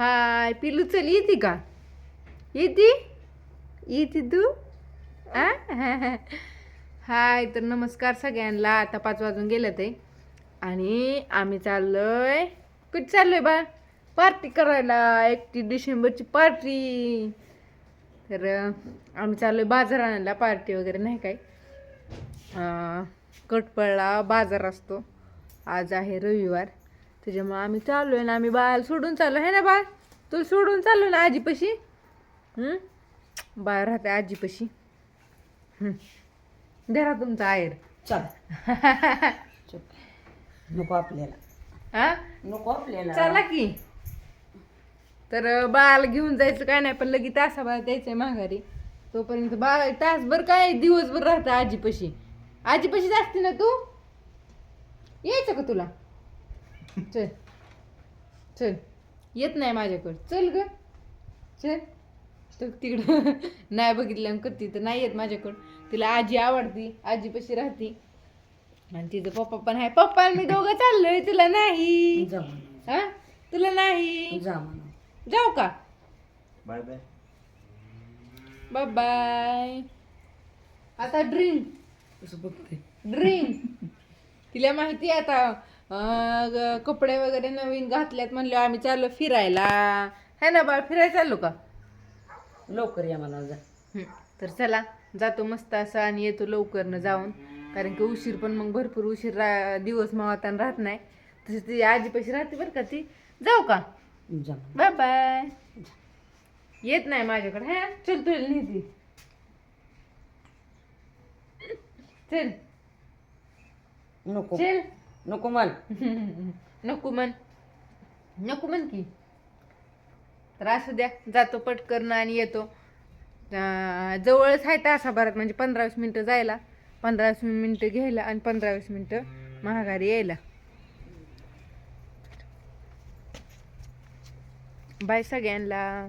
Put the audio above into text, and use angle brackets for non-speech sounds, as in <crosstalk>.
हाय पिलू चल येते का? येते? येते तू? आ? <laughs> हाय तर नमस्कार सगळ्यांना. आता पाच वाजून गेलं ते आणि आम्ही चाललोय. कुठे चाललोय बा? पार्टी करायला. एकतीस डिसेंबरची पार्टी तर आम्ही आम्ही चाललोय बाजार आणायला. पार्टी वगैरे नाही काय. कटपळला बाजार असतो. आज आहे रविवार. त्याच्यामुळे आम्ही चाललो आहे ना आम्ही बाळाला सोडून चाललो आहे ना बाळ? तुला सोडून चाललो ना आजीपाशी? हं? बाळ राहते आजीपाशी. हं. धरा तुमचा आयर चल. नको आपल्याला. हा नको आपल्याला. चला की. तर अं, बाळाला घेऊन जायचं काय नाही पण लगेच तासाभर द्यायचंय माघारी. तोपर्यंत बाळ तासभर काय दिवसभर राहतं आजीपाशी. आजीपाशीच असते ना तू? यायचं का तुला? चल. चल. येत नाही माझ्याकडं. चल ग. चल. तर तिकडं. <laughs> नाही बघितलं कधी तर नाही येत माझ्याकडं. तिला आजी आवडती. आजीपाशी राहती. आणि तिचं पप्पा पण आहे. पप्पा आणि मी दोघं चाललोय. तुला नाही. हा? तुला नाही. जा जाऊ का? बाय बाय बाय बाय आता ड्रिंक कसं बघते? ड्रिंक तिला माहिती आहे आता. कपडे वगैरे नवीन घातल्यात म्हणले आम्ही चाललो फिरायला. है ना बाळ फिरायला चाललो का? लवकर या मला जा. हं, तर चला जातो मस्त असं आणि येतो लवकरनं जाऊन. कारण की उशीर पण मग भरपूर उशीर रा दिवस मावताना राहत नाही. तसं ती आजीपाशी राहते बरं का ती. जाऊ का? जा. बाय बाय येत नाही माझ्याकडे. हा चल तुला नेते चल. नको. चल. नको म्हण नको म्हण नको म्हण की तर असू द्या. जातो पटकन आणि येतो. अं, जवळच आहे तासाभरात म्हणजे पंधरा वीस मिनटं जायला. पंधरा वीस मिनटं घ्यायला आणि पंधरा वीस मिनटं महागारी यायला. बाय सगळ्यांना.